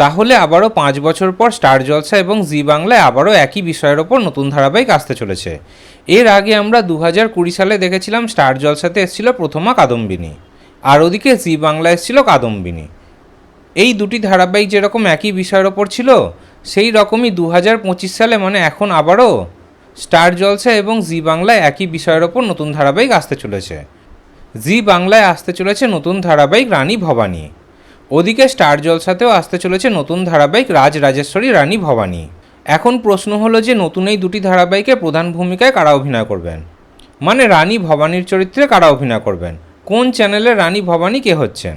তাহলে আবারও পাঁচ বছর পর স্টার জলসা এবং জি বাংলায় আবারও একই বিষয়ের ওপর নতুন ধারাবাহিক আসতে চলেছে। এর আগে আমরা দু হাজার কুড়ি সালে দেখেছিলাম স্টার জলসাতে এসেছিল প্রথমা কাদম্বিনী, আর ওদিকে জি বাংলা এসেছিল কাদম্বিনী। এই দুটি ধারাবাহিক যেরকম একই বিষয়ের ওপর ছিল, সেই রকমই দু হাজার পঁচিশ সালে মানে এখন আবারও স্টার জলসা এবং জি বাংলায় একই বিষয়ের ওপর নতুন ধারাবাহিক আসতে চলেছে। জি বাংলায় আসতে চলেছে নতুন ধারাবাহিক রানী ভবানী। ওদিকে স্টার জলসাতেও আসতে চলেছে নতুন ধারাবাহিক রাজ রাজেশ্বরী রানী ভবানী। এখন প্রশ্ন হলো যে নতুন এই দুটি ধারাবাহিকে প্রধান ভূমিকায় কারা অভিনয় করবেন? মানে রানী ভবানীর চরিত্রে কারা অভিনয় করবেন? কোন চ্যানেলে রানী ভবানী কে হচ্ছেন?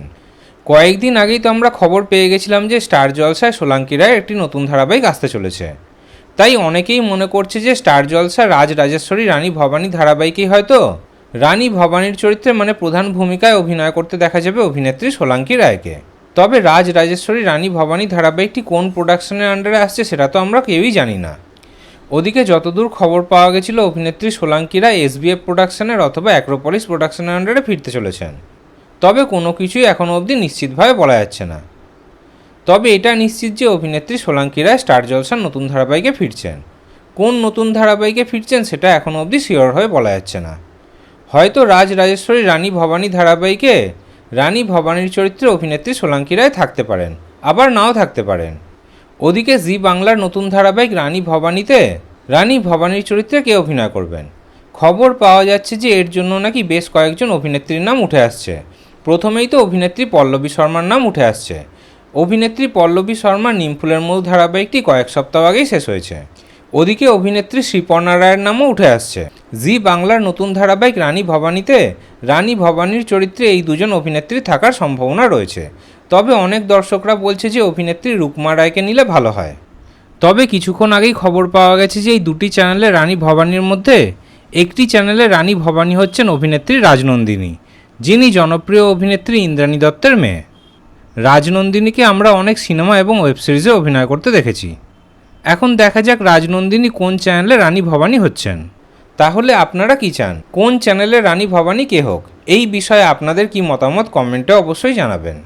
কয়েকদিন আগেই তো আমরা খবর পেয়ে গেছিলাম যে স্টার জলসায় সোলাঙ্কি রায় একটি নতুন ধারাবাহিক আসতে চলেছে। তাই অনেকেই মনে করছে যে স্টার জলসা রাজ রাজেশ্বরী রানী ভবানী ধারাবাহিকই হয়তো। রানী ভবানীর চরিত্রে মানে প্রধান ভূমিকায় অভিনয় করতে দেখা যাবে অভিনেত্রী সোলাঙ্কি রায়কে। তবে রাজ রাজেশ্বরী রানী ভবানী ধারাবাহিকটি কোন প্রোডাকশনের আন্ডারে আসছে সেটা তো আমরা কেউই জানি না। ওদিকে যতদূর খবর পাওয়া গেছিল, অভিনেত্রী সোলাঙ্কিরা এসবিএফ প্রোডাকশনের অথবা অ্যাক্রোপলিস প্রোডাকশনের আন্ডারে ফিরতে চলেছেন। তবে কোনো কিছুই এখনও অবধি নিশ্চিতভাবে বলা যাচ্ছে না। তবে এটা নিশ্চিত যে অভিনেত্রী সোলাঙ্কিরা স্টার জলসার নতুন ধারাবাহিকে ফিরছেন। কোন নতুন ধারাবাহিকে ফিরছেন সেটা এখনও অবধি শিওর হয়ে বলা যাচ্ছে না। হয়তো রাজ রাজেশ্বরী রানী ভবানী ধারাবাহিকে রানী ভবানীর চরিত্রে অভিনেত্রী সোলাঙ্কি রায় থাকতে পারেন, আবার নাও থাকতে পারেন। ওদিকে জি বাংলার নতুন ধারাবাহিক রানী ভবানীতে, রানী ভবানীর চরিত্রে কে অভিনয় করবেন? খবর পাওয়া যাচ্ছে যে এর জন্য নাকি বেশ কয়েকজন অভিনেত্রীর নাম উঠে আসছে। প্রথমেই তো অভিনেত্রী পল্লবী শর্মার নাম উঠে আসছে। অভিনেত্রী পল্লবী শর্মার নিমফুলের মূল ধারাবাহিকটি কয়েক সপ্তাহ আগেই শেষ হয়েছে। ওদিকে অভিনেত্রী শ্রীপর্ণা রায়ের নামও উঠে আসছে। জি বাংলার নতুন ধারাবাহিক রানী ভবানীতে রানী ভবানীর চরিত্রে এই দুজন অভিনেত্রী থাকার সম্ভাবনা রয়েছে। তবে অনেক দর্শকরা বলছে যে অভিনেত্রী রুকমা রায়কে নিলে ভালো হয়। তবে কিছুক্ষণ আগেই খবর পাওয়া গেছে যে এই দুটি চ্যানেলে রানী ভবানীর মধ্যে একটি চ্যানেলে রানী ভবানী হচ্ছেন অভিনেত্রী রাজনন্দিনী, যিনি জনপ্রিয় অভিনেত্রী ইন্দ্রাণী দত্তের মেয়ে। রাজনন্দিনীকে আমরা অনেক সিনেমা এবং ওয়েব সিরিজে অভিনয় করতে দেখেছি। এখন দেখা যাক রাজনন্দিনী কোন চ্যানেলে রানী ভবানী হচ্ছেন। তাহলে আপনারা কি চান? কোন চ্যানেলে রানী ভবানী কে হোক? এই বিষয়ে আপনাদের কি মতামত কমেন্টে অবশ্যই জানাবেন।